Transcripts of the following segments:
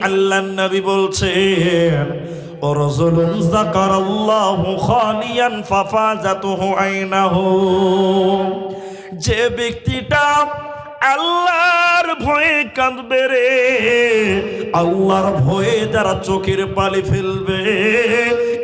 আল্লাহ নবী বলছেন ورجل ذكر الله خاليا ففازته عينه যে ব্যক্তিটা আল্লাহর ভয়ে কাঁদবে রে আল্লাহর ভয়ে যারা চোখের পালি ফেলবে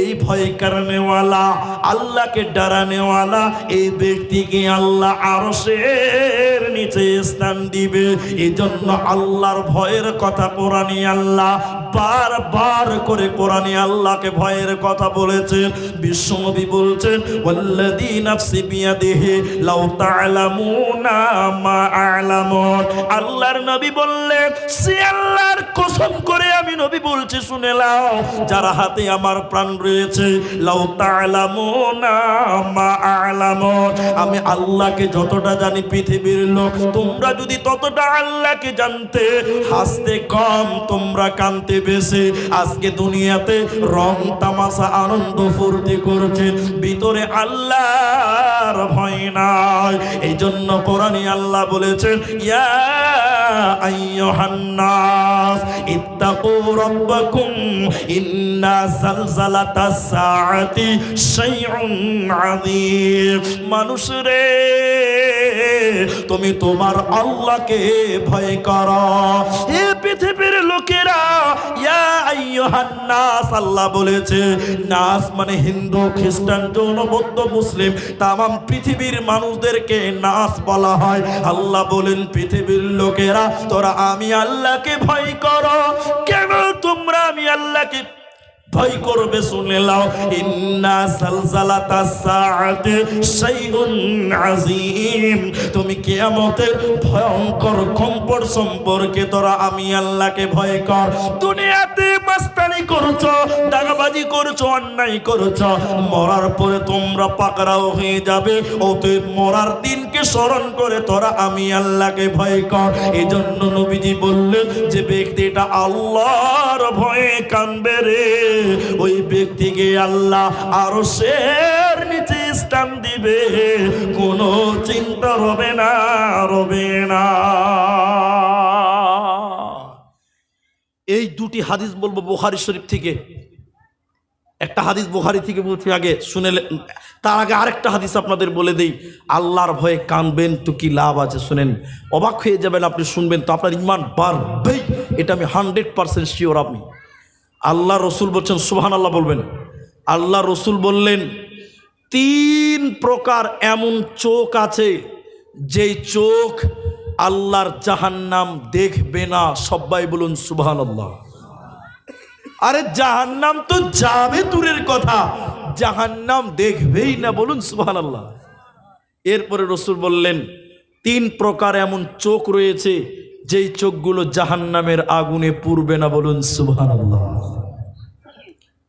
এই ভয় কারণেওয়ালা, আল্লাহকে ডরানেওয়ালা, এই ব্যক্তিকে আল্লাহ আরশের নিচে স্থান দিবে। এই জন্য আল্লাহর ভয়ের কথা কোরআনে আল্লাহ বারবার করে কোরআনে আল্লাহকে ভয়ের কথা বলেছেন। বিশ্বনবী বলছেন, ওয়াল্লাযী নাফসি বিয়াদিহি লাউ তা'লামুনা মা আ'লামুন। আল্লাহর নবী বললেন, সে আল্লাহর কসম করে আমি নবী বলছি, শুনে যার হাতে আমার প্রাণ রয়েছে। লাউ আমি আল্লাহকে যতটা জানি পৃথিবীর লোক, তোমরা যদি ততটা আল্লাহকে জানতে, হাসতে কম, তোমরা কানতে বেশি। আজকে দুনিয়াতে রং, তামাশা, আনন্দ, ফুর্তি করছেন, ভিতরে আল্লাহর ভয় নাই। এই জন্য কোরআনে আল্লাহ বলেছেন, ইয়া আইয়ুহান নাস ইত্তাকু রাব্বাকুম ইন্না জালজালাতাস সাআতি শাইউন আযীম। মানুষ রে তুমি তোমার আল্লাহকে ভয় করো। হে পৃথিবীর লোকেরা নাস মানে হিন্দু মুসলিম, তামাম পৃথিবীর মানুষদেরকে নাস বলা হয়। বলেন, পৃথিবীর লোকেরা, তোরা আমি আল্লাহকে ভয় করো। কেন তোমরা আমি আল্লাহকে ভয় করবে, শুনে লাও ইন্না সালজালাতা সাআতে শাইউন আযীম। তুমি কিয়ামতের ভয়ঙ্কর কম্পর সম্পর্কে তোরা আমি আল্লাহকে ভয় কর। দুনিয়াতে মাস্তানি করছ, দাগাবাজি করছ, অন্যায় করছ। মরার পরে তোমরা পাকড়াও হয়ে যাবে। অতএব মরার দিনকে স্মরণ করে তোরা আমি আল্লাহকে ভয় কর। এই জন্য নবীজি বললেন, যে ব্যক্তিটা আল্লাহর ভয়ে কানবে রে। ওই ব্যক্তিকে আল্লাহ আরও শের নিচে স্থান দিবে। কোনো চিন্তা হবে না, রবে না। এই দুটি হাদিস বলব বুখারি শরীফ থেকে। একটা হাদিস বুখারি থেকে বলছি আগে, শুনে তার আগে আরেকটা হাদিস আপনাদের বলে দেই। আল্লাহর ভয়ে কানবেন তো কি লাভ আছে, শুনেন। অবাক হয়ে যাবেন আপনি শুনবেন তো আপনার ইমান বাড়বেই। এটা আমি হান্ড্রেড পারসেন্ট শিওর আপনি। আল্লাহ রসুল বলছেন সুহান আল্লাহ বলবেন। আল্লাহ রসুল বললেন, তিন প্রকার এমন চোখ আছে, যেই চোখ আল্লাহর জাহান্নাম দেখবে না, সবাই বলুন সুবহান আল্লাহ আরে জাহান্নাম তো যাবে দূরের কথা, জাহান্নাম দেখবেই না, বলুন সুবহান আল্লাহ এরপরে রসুল বললেন, তিন প্রকার এমন চোখ রয়েছে যেই চোখগুলো জাহান্নামের আগুনে পুরবে না বলুন আল্লাহ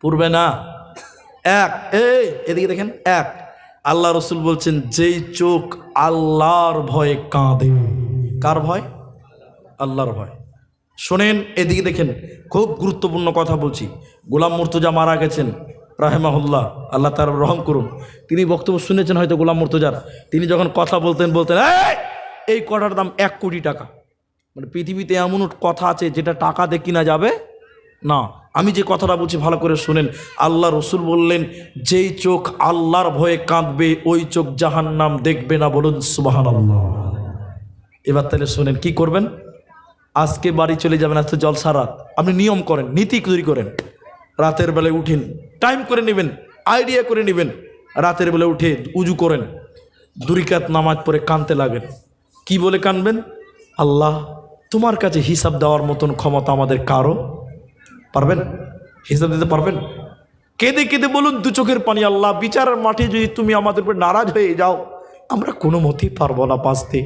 পুড়বে না? এক এই এদিকে দেখেন এক। আল্লাহ রসুল বলছেন যেই চোখ আল্লাহর ভয়ে কাঁদে। কার ভয়? আল্লাহর ভয়। শোনেন এদিকে দেখেন খুব গুরুত্বপূর্ণ কথা বলছি। গোলাম মুর্তজা মারা গেছেন রাহেমাহুল্লাহ। আল্লাহ তার রহম করুন। তিনি বক্তব্য শুনেছেন হয়তো গোলাম মুর্তজার। তিনি যখন কথা বলতেন বলতেন "এই, এই কটার দাম? এক কোটি টাকা। মানে পৃথিবীতে এমন কথা আছে যেটা টাকা দিয়ে কিনা যাবে? না। আমি যে কথাটা বলছি, ভালো করে শুনেন। আল্লাহ রসুল বললেন, যেই চোখ আল্লাহর ভয়ে কাঁদবে, ওই চোখ জাহান নাম দেখবে না। বলুন সুবাহান আল্লাহ এবার তাহলে শোনেন, কি করবেন? আজকে বাড়ি চলে যাবেন, আজকে জলসা রাত। আপনি নিয়ম করেন, নীতি তৈরি করেন। রাতের বেলায় উঠেন টাইম করে নেবেন আইডিয়া করে নেবেন। রাতের বেলায় উঠে উজু করেন। দুরিকাত নামাজ পড়ে কানতে লাগেন। কি বলে কানবেন আল্লাহ তোমার কাছে হিসাব দেওয়ার মতন ক্ষমতা আমাদের কারও? পারবেন? হিসাব দিতে পারবেন? কেঁদে কেঁদে বলুন, দু চোখের পানি আল্লাহ, বিচারের মাঠে যদি তুমি আমাদের উপর নারাজ হয়ে যাও, আমরা কোনো মতেই পারব না বাঁচতে।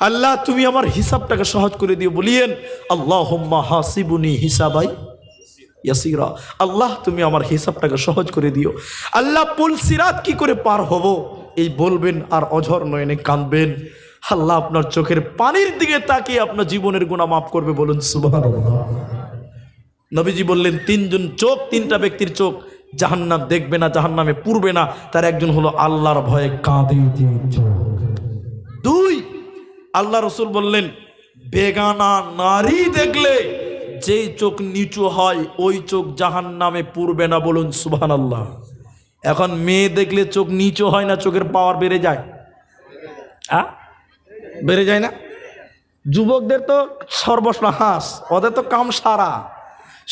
আল্লাহ, তুমি আমার হিসাবটাকে সহজ করে দিও, বলিয়েন আল্লাহ হোম্মা হাসিবুনি হিসাবাই ইয়াসিরা। আল্লাহ, তুমি আমার হিসাবটাকে সহজ করে দিও। আল্লাহ পুল সিরাত কি করে পার হব? এই বলবেন আর অঝর নয়নে কাঁদবেন। আল্লাহ আপনার চোখের পানির দিকে তাকিয়ে আপনার জীবনের গুণা মাফ করবে, বলুন সুবহানাল্লাহ। নবীজি বললেন, তিনজন চোখ, তিনটা ব্যক্তির চোখ, জাহান্নাম দেখবে না, জাহান্নামে পুরবে না, তার একজন হলো আল্লাহর ভয়ে কাঁদে দুই, আল্লাহ রসুল বললেন, বেগানা নারী দেখলে যেই চোখ নিচু হয়, ওই চোখ জাহান নামে পুরবে না, বলুন সুবহান আল্লাহ এখন মেয়ে দেখলে চোখ নিচু হয় না, চোখের পাওয়ার বেড়ে যায়? আ বেড়ে যায় না? যুবকদের তো সর্বনাশ, ওদের তো কাম সারা।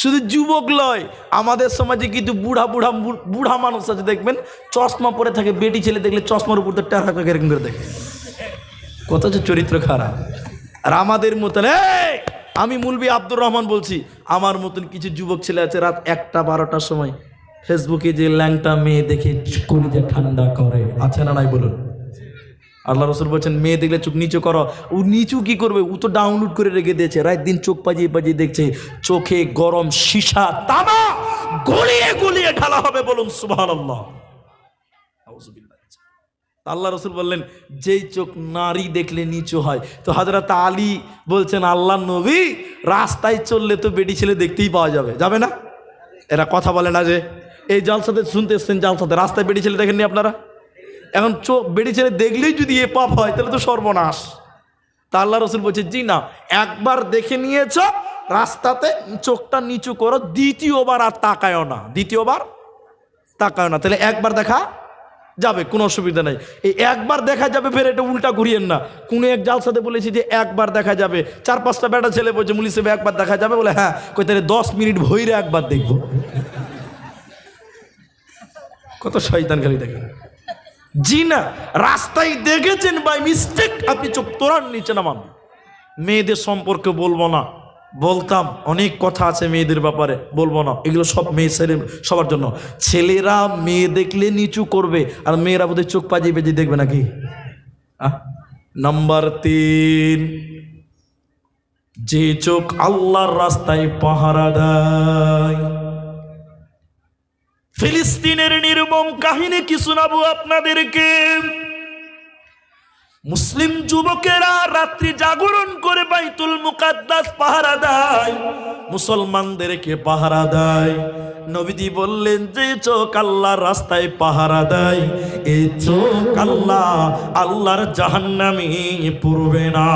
শুধু যুবক লয়, আমাদের সমাজে কিন্তু বুড়া বুড়া বুড়া মানুষ আছে, দেখবেন? চশমা পরে থাকে, বেটি ছেলে দেখলে চশমার উপর তো টেরা এরকম করে দেখে। কত যে চরিত্র খারাপ। আর আমাদের মতন আমি মুলবি আব্দুর রহমান বলছি, আমার মতন কিছু যুবক ছেলে আছে রাত একটা বারোটার সময়, ফেসবুকে যে ল্যাংটা মেয়ে দেখে কলিজা ঠান্ডা করে, আছে না নাই বলুন? আল্লাহ রসুল বলছেন, মেয়ে দেখলে চোখ নিচু করো। ও নিচু কি করবে? ও তো ডাউনলোড করে রেখে দিয়েছে। রাত দিন চোখ পাজিয়ে পাজিয়ে দেখছে, চোখে গরম সীসা, তামা গলিয়ে গলিয়ে ঢালা হবে বলুন সুবাহ আল্লাহ আল্লাহ রসুল বললেন, যেই চোখ নারী দেখলে নিচু হয়। তো হাজরত আলী বলছেন, আল্লাহ নবী, রাস্তায় চললে তো বেটি ছেলে দেখতেই পাওয়া যাবে। যাবে না? এরা কথা বলে না যে, এই জালসাতে শুনতে এসছেন জালসাতে, রাস্তায় বেটি ছেলে দেখেননি আপনারা? এখন চোখ বেটি ছেড়ে দেখলেই যদি এ পাপ হয়, তাহলে তো সর্বনাশ। তা আল্লাহ রসুল বলছে, জি না, একবার দেখে নিয়েছ, রাস্তাতে চোখটা নিচু করো, দ্বিতীয়বার আর তাকায়ও না। দ্বিতীয়বার তাকায় না। তাহলে একবার দেখা যাবে, কোনো অসুবিধা নেই। এই একবার দেখা যাবে, ফের এটা উল্টা ঘুরিয়েন না। কোনো এক জালসাতে বলেছি যে একবার দেখা যাবে। চার পাঁচটা বেটা ছেলে বলছে, মুলি সাহেব, একবার দেখা যাবে? বলে হ্যাঁ। কই, তাহলে দশ মিনিট ভইরে একবার দেখব। কত শয়তান খালি দেখেন। জি না রাস্তায় দেখেছেন বাই মিস্টেক আপনি চোখ তোরার নিচে নামান। মেয়েদের সম্পর্কে বলব না। বলতাম, অনেক কথা আছে মেয়েদের ব্যাপারে, বলব না। এগুলো সব মেয়ে ছেলে, সবার জন্য। ছেলেরা মেয়ে দেখলে নিচু করবে, আর মেয়েরা বোধহয় চোখ পাজিয়ে বেজিয়ে দেখবে নাকি? নাম্বার তিন, যে চোখ আল্লাহর রাস্তায় পাহারা দেয় ফিলিস্তিনের নির্মম কাহিনী কি শোনাবো আপনাদেরকে? মুসলিম যুবকেরা রাত্রি জাগরণ করে বাইতুল মুকাদ্দাস পাহারা দেয়, মুসলমানদেরকে পাহারা দেয়। নবীজি বললেন, যে চোখ আল্লাহর রাস্তায় পাহারা দেয় এই চোখ আল্লাহ আল্লাহর জাহান্নামে পড়বে না।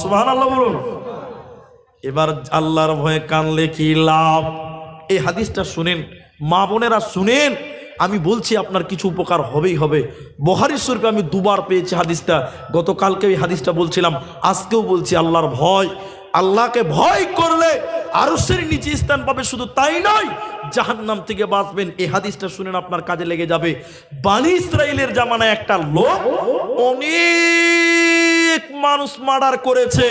সুবহানাল্লাহ বলুন। এবার আল্লাহর ভয়ে কানলে কি লাভ? এই হাদিসটা শুনেন। মা বোনেরা শুনেন, আমি বলছি আপনার কিছু উপকার হবেই হবে। বহারি শরীফে আমি দুবার পেয়েছি হাদিসটা, গতকালকে এই হাদিসটা বলছিলাম, আজকেও বলছি আল্লাহর ভয়। আল্লাহকে ভয় করলে আরসের নিচে স্থান পাবে, শুধু তাই নয়, জাহান্নাম থেকে বাঁচবেন। এই হাদিসটা শুনেন, আপনার কাজে লেগে যাবে। বানি ইসরায়েলের জামানায় একটা লোক অনেক মানুষ মার্ডার করেছে।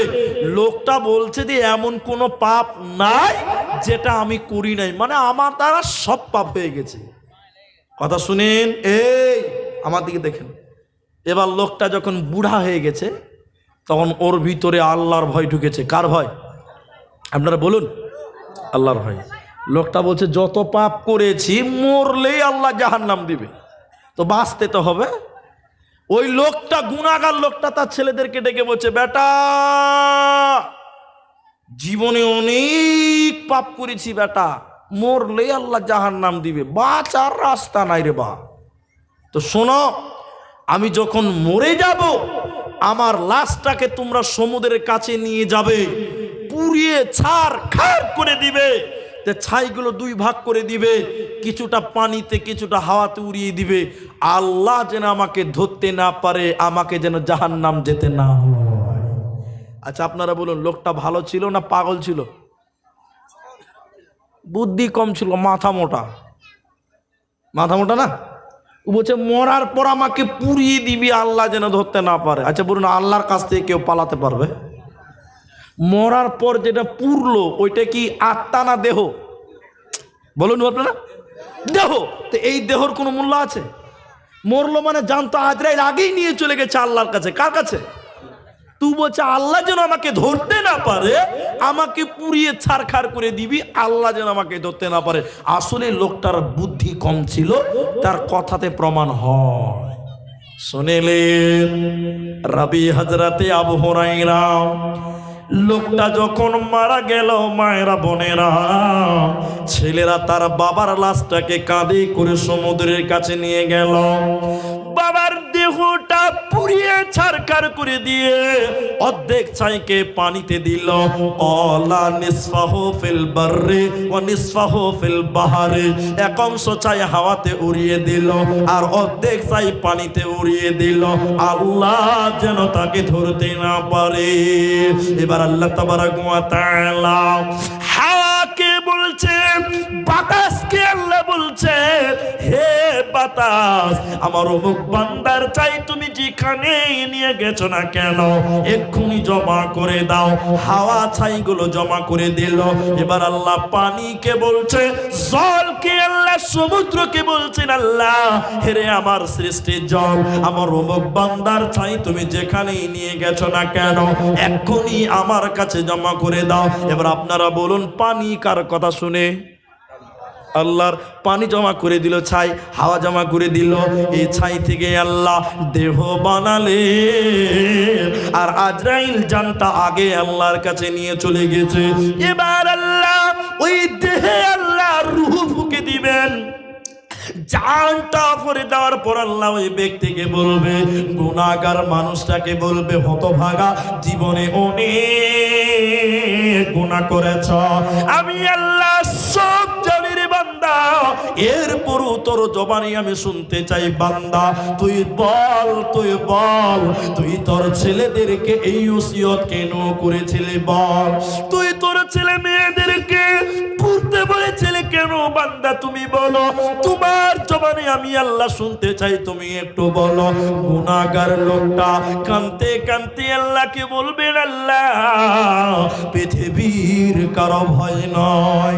লোকটা বলছে যে, এমন কোনো পাপ নাই যেটা আমি করি নাই মানে আমার দ্বারা সব পাপ হয়ে গেছে। কথা শুনেন, এই, আমার দিকে দেখেন। এবার লোকটা যখন বুড়া হয়ে গেছে, তখন ওর ভিতরে আল্লাহর ভয় ঢুকেছে। কার ভয়? আপনারা বলুন, আল্লাহর ভয়। লোকটা বলছে, যত পাপ করেছি, মরলেই আল্লাহ জাহার নাম দিবে। তো বাঁচতে তো হবে। ওই লোকটা গুণাগার লোকটা তার ছেলেদেরকে ডেকে বলছে, বেটা জীবনে অনেক পাপ করেছি বেটা। মরলে আল্লাহ জাহার নাম দিবে। বাঁচার রাস্তা নাই রে বা। তো শোনো, আমি যখন মরে যাব, আমার লাশটাকে তোমরা সমুদ্রের কাছে নিয়ে যাবে, পুড়িয়ে ছাড় খার করে দিবে ছাইগুলো দুই ভাগ করে দিবে, কিছুটা পানিতে, কিছুটা হাওয়াতে উড়িয়ে দিবে। আল্লাহ যেন আমাকে ধরতে না পারে, আমাকে যেন জাহান নাম যেতে না হয়। আচ্ছা আপনারা বলুন, লোকটা ভালো ছিল না পাগল ছিল? বুদ্ধি কম ছিল, মাথা মোটা। মাথা মোটা না? ও বলছে, মরার পর আমাকে পুড়িয়ে দিবি, আল্লাহ যেন ধরতে না পারে। আচ্ছা বলুন, আল্লাহর কাছ থেকে কেউ পালাতে পারবে? মরার পর যেটা পুরলো ওইটা কি আত্মা না দেহ? বলুন আপনারা। দেহ! তো এই দেহর কোনো মূল্য আছে? মরলো মানে জানতো আজরাইল আগেই নিয়ে চলে গেছে আল্লাহর কাছে। কার কাছে? তুই বলছে, আল্লাহ যেন আমাকে ধরতে না পারে, আমাকে পুড়িয়ে ছাড়খাড় করে দিবি, আল্লাহ যেন আমাকে ধরতে না পারে। আসলে লোকটার বুদ্ধি কম ছিল, তার কথাতে প্রমাণ হয়। শুনেলেন রবি হাজরাতে আবু হরাইরা লোকটা যখন মারা গেল, মায়েরা বোনেরা, ছেলেরা তার বাবার লাশটাকে কাঁধে করে সমুদ্রের কাছে নিয়ে গেল। বাবার দেহ দেহটা পুড়িয়ে ছারকার করে দিয়ে অর্ধেক ছাইকে পানিতে দিল। অলা নিসফাহ ফিল বাররে ও নিসফাহ ফিল বাহারে। এক অংশ চাই হাওয়াতে উড়িয়ে দিল আর অর্ধেক চাই পানিতে উড়িয়ে দিল। আল্লাহ যেন তাকে ধরতে না পারে। এবার আল্লাহ তাবারাক ওয়া তাআলা হাওয়াকে বলছে বাতাসকে আল্লাহ বলছে, হে বাতাস, আমার অমুক চাই জমা করে দাও। হাওয়া ছাইগুলো জমা করে দিল। এবার আল্লাহ পানিকে বলছে জলকে আল্লাহ বলছেন আল্লাহ? হেরে আমার সৃষ্টি জল, আমার অমুক বান্দার ছাই তুমি যেখানেই নিয়ে গেছো না কেন? এক্ষুনি আমার কাছে জমা করে দাও। এবার আপনারা বলুন, পানি কার কথা শুনে? আল্লাহর পানি জমা করে দিল, ছাই হাওয়া জমা করে দিল। এই ছাই থেকে আল্লাহ দেহ বানালে আর আজরাইল জানটা আগে আল্লাহর কাছে নিয়ে চলে গেছে। এবার আল্লাহ ওই দেহে আল্লাহ রুহ ফুকে দিবেন। জানটা পরে দেওয়ার পর আল্লাহ ওই ব্যক্তিকে বলবে গুণাগার মানুষটাকে বলবে, হতভাগা জীবনে অনেক গুণা করেছ। আমি আল্লাহ বান্দা, এরপরও তোর জবানি আমি শুনতে চাই বান্দা। তুই বল তুই বল, তুই তোর ছেলেদেরকে এই ওসিয়ত কেন করেছিলি বল? তুই তোর ছেলে মেয়েদেরকে পড়তে বলেছিলে কেন বান্দা তুমি বলো? তোমার জবানে আমি আল্লাহ শুনতে চাই, তুমি একটু বলো গুনাগার লোকটা কানতে কানতে আল্লাহকে বলবেন, আল্লাহ, পৃথিবীর কারও ভয় নয়,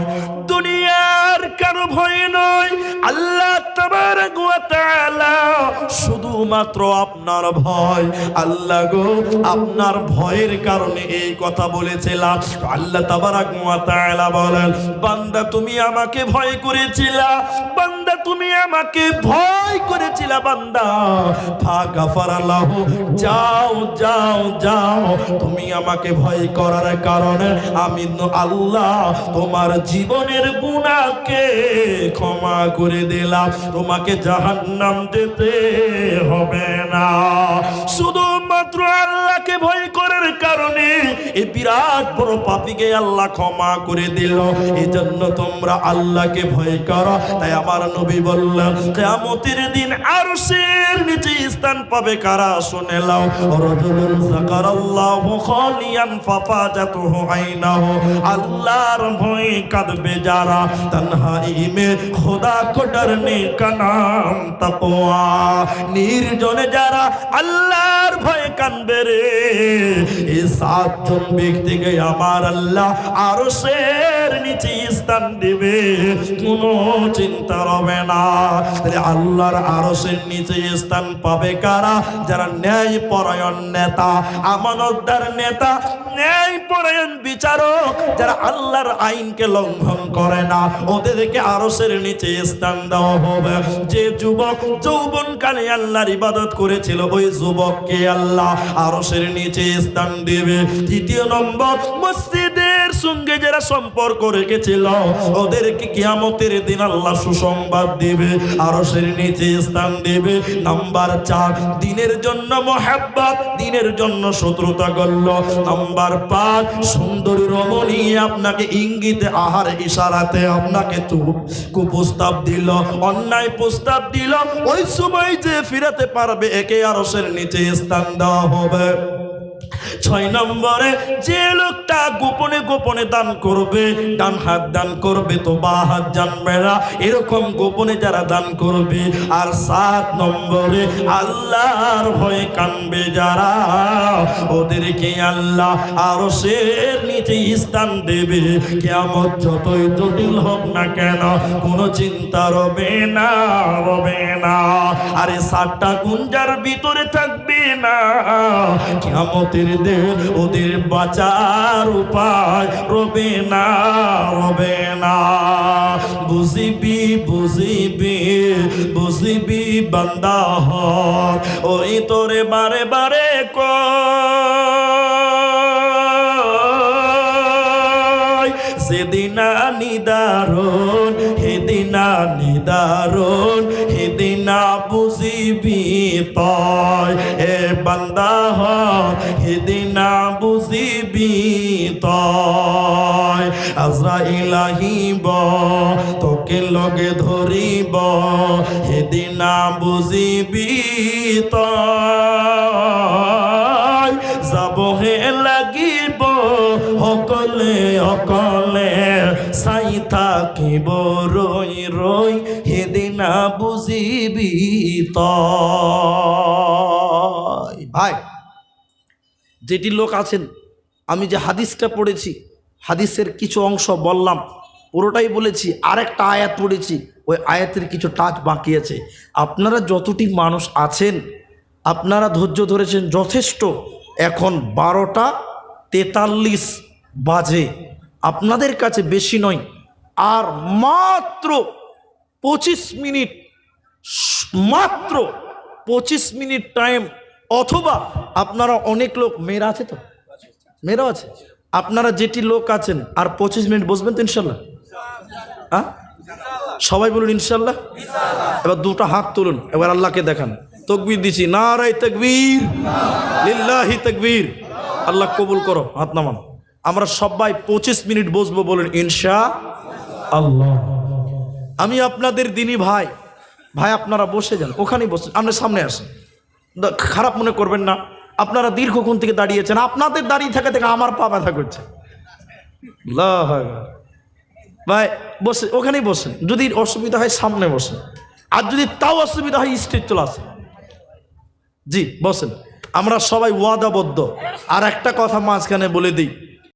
দুনিয়ার কারও ভয় নয়, আল্লাহ ওয়া শুধুমাত্র আপনার ভয়। আল্লাহ গো, আপনার ভয়ের কারণে এই কথা বলেছিলাম আল্লাহ তাবারাক বলেন, বান্দা, তুমি আমাকে ভয় করেছিলা। বান্দা, তুমি আমাকে ভয় করেছিল বান্দা। ফাগাফারাল্লাহু যাও যাও যাও। তুমি আমাকে ভয় করার কারণে আমি আল্লাহ তোমার জীবনের গুণাকে ক্ষমা করে দিলাম। তোমাকে জাহান্নাম দিতে হবে না। শুধুমাত্র আল্লাহকে ভয় করার কারণে এই বিরাট বড় পাপিকে আল্লাহ ক্ষমা করে দিল। এই জন্য তোমরা আল্লাহকে ভয় করো। তাই আমার নবী বললেন, কিয়ামতের দিন আরশের নিচে স্থান পাবে কারা? শুনে লাও রাজুলুন খালিয়ান আইনাহু। আল্লাহর ভয়ে কাঁদবে যারা। মে খোদা কো ডরনে কা নাম তাকওয়া। নির্জনে যারা আল্লাহর ভয়ে কানবে রে। এই সাতজন ব্যক্তিকে আমার আল্লাহ আরশের নিচে স্থান দিবে চিন্তা না। তাহলে আল্লাহর আরশের নিচে স্থান পাবে কারা? যারা ন্যায় পরায়ণ নেতা, আমানতদার নেতা, ন্যায় পরায়ণ বিচারক, যারা আল্লাহর আইনকে লঙ্ঘন করে না, ওদেরকে আরশের নিচে স্থান দেওয়া হবে। যে যুবক যৌবন কালে আল্লাহর ইবাদত করেছিল, ওই যুবককে আল্লাহ আরশের নিচে স্থান দেবে। তৃতীয় নম্বর মসজিদের সঙ্গে যারা সম্পর্ক রেখেছিল, ওদেরকে কিয়ামতের দিন আল্লাহ সুসংবাদ দেবে, আরশের নিচে স্থান দেবে। নাম্বার চার, দিনের জন্য মহাব্বত, দিনের জন্য শত্রুতা করল। নাম্বার পাঁচ, সুন্দর রমণী আপনাকে ইঙ্গিতে, আহার ইশারাতে আপনাকে কুপ্রস্তাব দিল, অন্যায় প্রস্তাব দিল। ওই সময় যে ফিরাতে পারবে, একে আরশের নিচে স্থান দেওয়া হবে। ছয় নম্বরে, যে লোকটা গোপনে গোপনে দান করবে, ডান হাত দান করবে তো বা হাত জানবে না, এরকম গোপনে যারা দান করবে, আর সাত নম্বরে আল্লাহর ভয়ে কানবে যারা, ওদেরকে আল্লাহ আরও শের নিচে স্থান দেবে। কেমন যতই জটিল হোক না কেন, কোনো চিন্তা রবে না রবে না। আরে সাতটা গুঞ্জার ভিতরে থাকবে না কেমতের দের ওদের বাঁচার উপায় রবে না রবে না। বুঝিবি বুঝিবি বুঝিবি বান্দা হ ওই তোরে বারে বারে সেদিন নিদারুন হেদিনা নিদারুন হেদিনা বুঝিবি তয়। হে বান্দা হ হেদিনা বুঝিবি তয়। আজরাইল আহিব তোকে লগে ধরিব। হেদিনা বুঝিবি তয়। যাব হে লাগিব সকলে অকলে চাই থাকিব ৰৈ ৰৈ বুজিবি ভাই, যেটি লোক আছেন, আমি যে হাদিসটা পড়েছি, হাদিসের কিছু অংশ বললাম, পুরোটাই বলেছি, আরেকটা আয়াত পড়েছি, ওই আয়াতের কিছু টাচ বাকি আছে। আপনারা যতটি মানুষ আছেন, আপনারা ধৈর্য ধরেছেন যথেষ্ট, এখন বারোটা তেতাল্লিশ বাজে। আপনাদের কাছে বেশি নয়, আর মাত্র পঁচিশ মিনিট মাত্র পঁচিশ মিনিট টাইম অথবা আপনারা অনেক লোক, মেয়েরা আছে তো? মেয়েরাও আছে? আপনারা যেটি লোক আছেন, আর পঁচিশ মিনিট বসবেন তো ইনশাল্লাহ? হ্যাঁ? সবাই বলুন ইনশাল্লাহ। এবার দুটো হাত তুলুন, এবার আল্লাহকে দেখান। তকবির দিছি নারাই তকবীর, লিল্লাহি তকবীর। আল্লাহ কবুল করো, হাত নামান। আমরা সবাই পঁচিশ মিনিট বসবো বলুন, ইনশা আল্লাহ। আমি আপনাদের দিনী ভাই ভাই, আপনারা বসে যান, ওখানেই বসে আপনার সামনে আসেন। খারাপ মনে করবেন না, আপনারা দীর্ঘক্ষণ থেকে দাঁড়িয়েছেন, আপনাদের দাঁড়িয়ে থাকা থেকে আমার পা ব্যথা করছে। ভাই, বসে, ওখানেই বসেন, যদি অসুবিধা হয় সামনে বসেন, আর যদি তাও অসুবিধা হয় স্টেজ চলে আসেন। জি, বসেন, আমরা সবাই ওয়াদাবদ্ধ। আর একটা কথা মাঝখানে বলে দিই